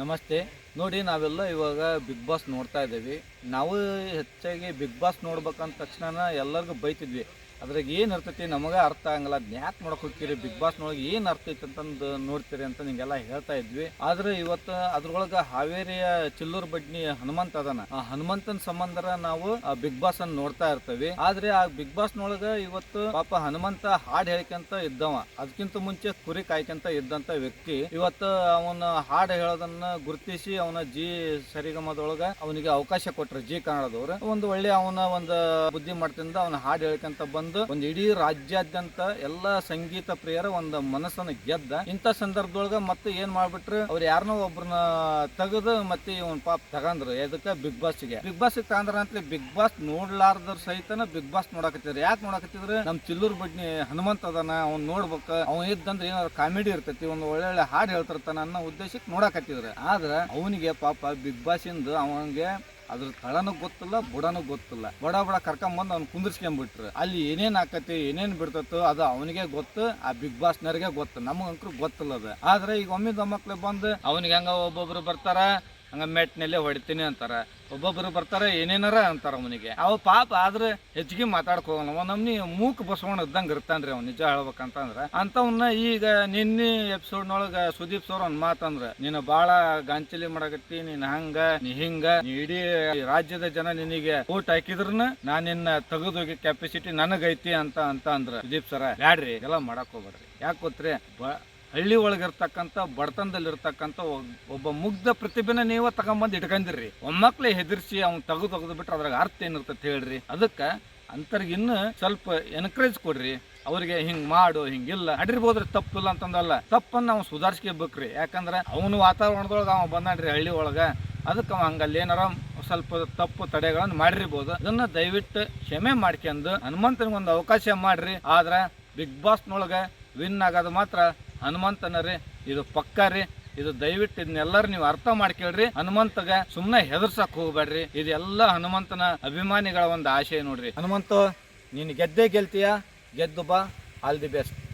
ನಮಸ್ತೆ. ನೋಡಿ, ನಾವೆಲ್ಲ ಇವಾಗ ಬಿಗ್ ಬಾಸ್ ನೋಡ್ತಾ ಇದ್ದೀವಿ. ನಾವು ಹೆಚ್ಚಾಗಿ ಬಿಗ್ ಬಾಸ್ ನೋಡ್ಬೇಕಂದ ತಕ್ಷಣ ಎಲ್ಲರಿಗೂ ಬೈತಿದ್ವಿ. ಅದ್ರಾಗ ಏನು ಇರ್ತೈತಿ ನಮಗೆ ಅರ್ಥ ಆಗಲ್ಲ. ಯಾಕೆ ನೋಡಕ್ ಹೋಗ್ತೀರಿ, ಬಿಗ್ ಬಾಸ್ ನೊಳಗೆ ಏನು ಅರ್ಥ ಐತಿ ಅಂತಂದು ನೋಡ್ತೀರಿ ಅಂತ ನಿಂಗೆಲ್ಲ ಹೇಳ್ತಾ ಇದ್ವಿ. ಆದ್ರೆ ಇವತ್ತು ಅದ್ರೊಳಗೆ ಹಾವೇರಿಯ ಚಿಲ್ಲೂರ್ ಬಡ್ನಿ ಹನುಮಂತ ಅದನ. ಆ ಹನುಮಂತನ ಸಂಬಂಧರ ನಾವು ಬಿಗ್ ಬಾಸ್ ಅನ್ನು ನೋಡ್ತಾ ಇರ್ತೀವಿ. ಆದ್ರೆ ಆ ಬಿಗ್ ಬಾಸ್ ನೊಳಗ ಇವತ್ತು ಪಾಪ ಹನುಮಂತ ಹಾಡ್ ಹೇಳ್ಕಂತ ಇದ್ದವ. ಅದಕ್ಕಿಂತ ಮುಂಚೆ ಕುರಿ ಕಾಯ್ಕಂತ ಇದ್ದಂತ ವ್ಯಕ್ತಿ. ಇವತ್ತು ಅವನ ಹಾಡ್ ಹೇಳೋದನ್ನ ಗುರುತಿಸಿ ಅವನ ಜಿ ಸರಿಗಮದೊಳಗ ಅವನಿಗೆ ಅವಕಾಶ ಕೊಟ್ರು ಜಿ ಕನ್ನಡದವ್ರು. ಒಂದು ಒಳ್ಳೆ ಅವನ ಒಂದು ಬುದ್ಧಿ ಮಾಡ್ತಿಂದ ಅವನ ಹಾಡ್ ಹೇಳ್ಕೊಂತ ಬಂದು ಒಂದು ಇಡೀ ರಾಜ್ಯಾದ್ಯಂತ ಎಲ್ಲಾ ಸಂಗೀತ ಪ್ರಿಯರ ಒಂದು ಮನಸ್ಸನ್ನ ಗೆದ್ದ. ಇಂಥ ಸಂದರ್ಭದೊಳಗ ಮತ್ತೆ ಏನ್ ಮಾಡ್ಬಿಟ್ರು, ಅವ್ರು ಯಾರನ್ನೋ ಒಬ್ರನ್ನ ತೆಗೆದು ಮತ್ತೆ ಇವನ್ ಪಾಪ ತಗಂದ್ರು. ಎದಕ್ಕೆ? ಬಿಗ್ ಬಾಸ್ಗೆ ಬಿಗ್ ಬಾಸ್ ತಗಂದ್ರ ಅಂತ ಬಿಗ್ ಬಾಸ್ ನೋಡ್ಲಾರ್ದ್ರ ಸಹಿತನ ಬಿಗ್ ಬಾಸ್ ನೋಡಕತ್ತಿದ್ರು. ಯಾಕೆ ನೋಡಕತ್ತಿದ್ರು? ನಮ್ ಚಿಲ್ಲೂರ್ ಬಡ್ನಿ ಹನುಮಂತ ಅದನ, ಅವ್ನ್ ನೋಡ್ಬೇಕ, ಅವ್ನ್ ಇದ್ದಂದ್ರೆ ಏನಾದ್ರು ಕಾಮಿಡಿ ಇರ್ತೈತಿ, ಒಂದು ಒಳ್ಳೊಳ್ಳೆ ಹಾಡು ಹೇಳ್ತಿರ್ತಾನ ಅನ್ನೋ ಉದ್ದೇಶಕ್ಕೆ ನೋಡಕತ್ತಿದ್ರು. ಆದ್ರ ಅವನಿಗೆ ಪಾಪ ಬಿಗ್ ಬಾಸ್ ಇಂದ ಅವನಿಗೆ ಅದ್ರ ತಳನೂ ಗೊತ್ತಿಲ್ಲ, ಬುಡನೂ ಗೊತ್ತಿಲ್ಲ. ಬಡ ಬಡ ಕರ್ಕೊಂಬಂದು ಅವ್ನು ಕುಂದಿರ್ಸ್ಕೊಂಡ್ಬಿಟ್ರು ಅಲ್ಲಿ ಏನೇನ್ ಆಕತಿ, ಏನೇನ್ ಬಿಡ್ತತ್ತೋ ಅದು ಅವನಿಗೆ ಗೊತ್ತು, ಆ ಬಿಗ್ ಬಾಸ್ ನರಿಗೆ ಗೊತ್ತು. ನಮಗಂಕರು ಗೊತ್ತಿಲ್ಲ ಅದು ಆದ್ರೆ ಈಗ ಒಮ್ಮೆ ಮಕ್ಳು ಬಂದು ಅವನಿಗೆ ಹೆಂಗ ಒಬ್ಬೊಬ್ರು ಬರ್ತಾರ ಹಂಗ ಮೆಟ್ಟಿನಲ್ಲೇ ಹೊಡಿತೀನಿ ಅಂತಾರ. ಒಬ್ಬೊಬ್ರು ಬರ್ತಾರೆ, ಏನೇನಾರ ಅಂತಾರ ಅವನಿಗೆ. ಅವ ಪಾಪ ಆದ್ರೆ ಹೆಚ್ಚಿಗೆ ಮಾತಾಡ್ಕೊ ಅವ ನಮ್ನಿ ಮೂಕ್ ಬಸವಣ್ಣ ಇದ್ದಂಗೆ ಇರ್ತಾನ್ರಿ ಅವ್ನು, ನಿಜ ಹೇಳ್ಬೇಕಂತಂದ್ರ. ಅಂತವನ್ನ ಈಗ ನಿನ್ನೆ ಎಪಿಸೋಡ್ನೊಳಗ ಸುದೀಪ್ ಸರ್ ಒಂದ್ ಮಾತಂದ್ರ, ನೀನು ಬಾಳ ಗಾಂಚಲಿ ಮಾಡಕತ್ತಿ ನೀನ್ ಹಂಗ, ನೀ ಹಿಂಗ, ನೀ ಇಡೀ ರಾಜ್ಯದ ಜನ ನಿನಗೆ ಓಟ್ ಹಾಕಿದ್ರನ ನಾನ್ ನಿನ್ನ ತೆಗೆದೋಗಿ ಕೆಪಾಸಿಟಿ ನನಗೈತಿ ಅಂತ ಅಂತ ಅಂದ್ರ ಸುದೀಪ್ ಸರ, ಬ್ಯಾಡ್ರಿ ಎಲ್ಲ ಮಾಡಕ್ ಹೋಗ್ಬೇಡ್ರಿ. ಯಾಕೆ ಗೊತ್ತ್ರಿ? ಬ- ಹಳ್ಳಿ ಒಳಗಿರ್ತಕ್ಕಂಥ, ಬಡತನದಲ್ಲಿರ್ತಕ್ಕಂಥ ಒಬ್ಬ ಮುಗ್ಧ ಪ್ರತಿಭೆನ ನೀವ ತಗೊಂಬಂದು ಇಟ್ಕೊಂಡಿರಿ. ಒಮ್ಮಕ್ಳೆ ಹೆದರ್ಸಿ ಅವ್ನು ತೆಗೆದು ತೆಗೆದು ಬಿಟ್ರೆ ಅದ್ರಾಗ ಅರ್ಥ ಏನಿರ್ತೈತೆ ಹೇಳ್ರಿ. ಅದಕ್ಕೆ ಅಂತರ್ಗೆ ಸ್ವಲ್ಪ ಎನ್ಕರೇಜ್ ಕೊಡ್ರಿ. ಅವರಿಗೆ ಹಿಂಗ್ ಮಾಡು, ಹಿಂಗಿಲ್ಲ. ಅಡಿರ್ಬೋದ್ರಿ ತಪ್ಪಿಲ್ಲ ಅಂತಂದಲ್ಲ. ತಪ್ಪನ್ನ ನಾವು ಸುಧಾರಿಸ್ಕೋಬೇಕ್ರಿ. ಯಾಕಂದ್ರೆ ಅವನು ವಾತಾವರಣದೊಳಗೆ ಅವ ಬಂದಾನ್ರಿ ಹಳ್ಳಿ ಒಳಗ. ಅದಕ್ಕೆ ಅವ ಹಂಗಲ್ಲಿ ಏನಾರ ಸ್ವಲ್ಪ ತಪ್ಪು ತಡೆಗಳನ್ನು ಮಾಡಿರ್ಬೋದು. ಅದನ್ನ ದಯವಿಟ್ಟು ಕ್ಷಮೆ ಮಾಡ್ಕೊಂಡು ಹನುಮಂತನಿಗೊಂದು ಅವಕಾಶ ಮಾಡ್ರಿ. ಆದ್ರೆ ಬಿಗ್ ಬಾಸ್ನೊಳಗೆ ವಿನ್ ಆಗೋದು ಮಾತ್ರ ಹನುಮಂತನ ರೀ ಇದು ಪಕ್ಕ ರೀ. ಇದು ದಯವಿಟ್ಟು ಇದನ್ನೆಲ್ಲರೂ ನೀವು ಅರ್ಥ ಮಾಡ್ಕೇಳ್ರಿ. ಹನುಮಂತಗ ಸುಮ್ಮನೆ ಹೆದರ್ಸಕ್ ಹೋಗ್ಬೇಡ್ರಿ. ಇದೆಲ್ಲ ಹನುಮಂತನ ಅಭಿಮಾನಿಗಳ ಒಂದು ಆಶಯ ನೋಡ್ರಿ. ಹನುಮಂತ, ನೀನು ಗೆದ್ದೇ ಗೆಲ್ತೀಯ? ಗೆದ್ದು ಬಾ. All the best.